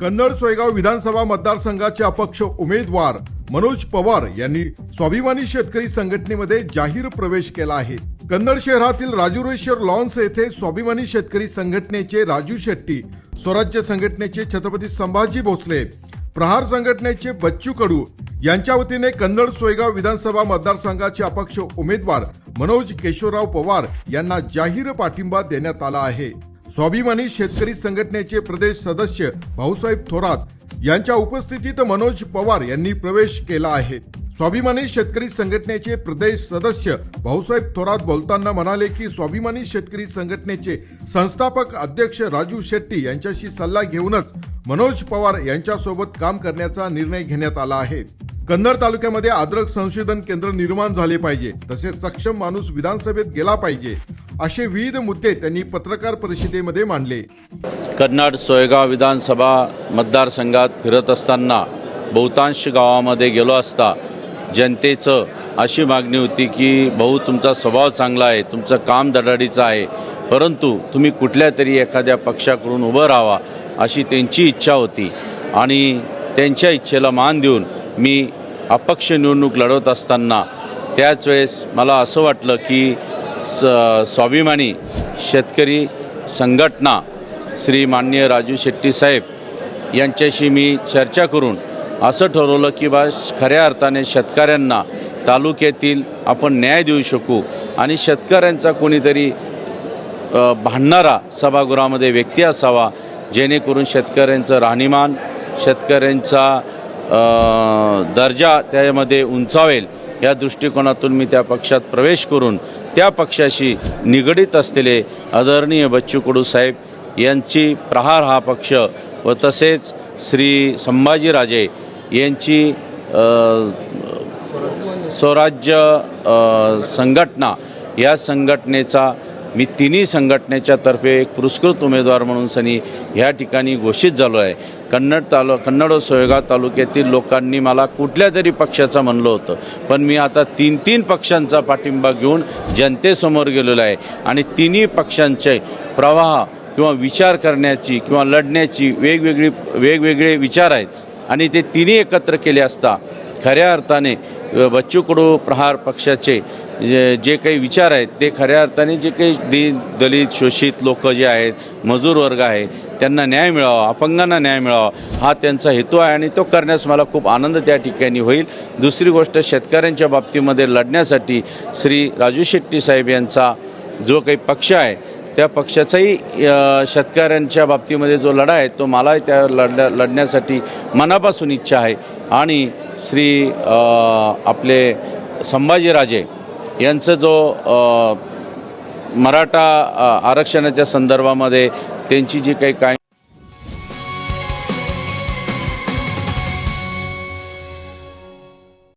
कन्नड सोयगाव विधानसभा मतदारसंघाचे अपक्ष उमेदवार मनोज पवार यांनी स्वाभिमानी शेतकरी संघटनेमध्ये जाहीर प्रवेश केला आहे. कन्नड शहरातील राजुरेश्वर लॉन्स येथे स्वाभिमानी शेतकरी संघटनेचे राजू शेट्टी स्वराज्य संघटनेचे छत्रपती संभाजी भोसले प्रहार संघटनेचे बच्चू कडू यांच्या वतीने कन्नड सोयगाव विधानसभा मतदारसंघाचे अपक्ष उमेदवार मनोज केशवराव पवार यांना जाहीर पाठिंबा देण्यात आला आहे. स्वाभिमानी शेतकरी संघटनेचे प्रदेश सदस्य भाऊसाहेब थोरात यांच्या उपस्थितीत मनोज पवार यांनी प्रवेश केला आहे. स्वाभिमानी शेतकरी संघटनेचे प्रदेश सदस्य भाऊसाहेब थोरात बोलताना म्हणाले की स्वाभिमानी शेतकरी संघटनेचे संस्थापक अध्यक्ष राजू शेट्टी यांच्याशी सल्ला घेऊनच मनोज पवार यांच्यासोबत काम करण्याचा निर्णय घेण्यात आला आहे. कन्नड तालुक्यामध्ये आद्रक संशोधन केंद्र निर्माण झाले पाहिजे तसेच सक्षम माणूस विधानसभेत गेला पाहिजे. असे विविध मुद्दे त्यांनी पत्रकार परिषदेमध्ये मांडले. कन्नड सोयगाव विधानसभा मतदारसंघात फिरत असताना बहुतांश गावामध्ये गेलो असता जनतेचं अशी मागणी होती की भाऊ तुमचा स्वभाव चांगला आहे तुमचं काम दडाडीचं आहे परंतु तुम्ही कुठल्या तरी एखाद्या पक्षाकडून उभं राहावा अशी त्यांची इच्छा होती. आणि त्यांच्या इच्छेला मान देऊन मी अपक्ष निवडणूक लढवत असताना त्याच वेळेस मला असं वाटलं की स स्वाभिमानी शेतकरी संघटना श्री मान्य राजू शेट्टी साहेब यांच्याशी मी चर्चा करून असं ठरवलं की बा खऱ्या अर्थाने शेतकऱ्यांना तालुक्यातील आपण न्याय देऊ शकू आणि शेतकऱ्यांचा कोणीतरी भांडणारा सभागृहामध्ये व्यक्ती असावा जेणेकरून शेतकऱ्यांचं राहणीमान शेतकऱ्यांचा दर्जा त्यामध्ये उंचावेल. या दृष्टिकोनातून मी त्या पक्षात प्रवेश करून त्या पक्षाशी निगडीत असलेले आदरणीय बच्चू कडू साहेब यांची प्रहार हा पक्ष व तसेच श्री संभाजीराजे यांची स्वराज्य संघटना या संघटनेचा मी तिन्ही संघटनेच्या तर्फे एक पुरस्कृत उमेदवार म्हणून सनी ह्या ठिकाणी घोषित झालो आहे. कन्नड तालु कन्नड व सोयगाव तालुक्यातील लोकांनी मला कुठल्या तरी पक्षाचं म्हणलं होतं. पण मी आता तीन तीन पक्षांचा पाठिंबा घेऊन जनतेसमोर गेलेलो आहे. आणि तिन्ही पक्षांचे प्रवाह किंवा विचार करण्याची किंवा लढण्याची वेगवेगळी वेगवेगळे विचार आहेत. आणि ते तिन्ही एकत्र केले असता खऱ्या अर्थाने बच्चू कडू प्रहार पक्षाचे जे जे काही विचार आहेत ते खऱ्या अर्थाने जे काही दीन दलित शोषित लोक जे आहेत मजूर वर्ग आहे त्यांना न्याय मिळावा अपंगांना न्याय मिळावा हा त्यांचा हेतू आहे आणि तो करण्यास मला खूप आनंद त्या ठिकाणी होईल. दुसरी गोष्ट शेतकऱ्यांच्या बाबतीमध्ये लढण्यासाठी श्री राजू शेट्टी साहेब यांचा जो काही पक्ष आहे त्या पक्षाचाही शेतकऱ्यांच्या बाबतीमध्ये जो लढा आहे तो मलाही त्या लढल्या लढण्यासाठी मनापासून इच्छा आहे. आणि श्री आपले संभाजीराजे यांचं जो मराठा आरक्षणाच्या संदर्भामध्ये त्यांची जी काही काय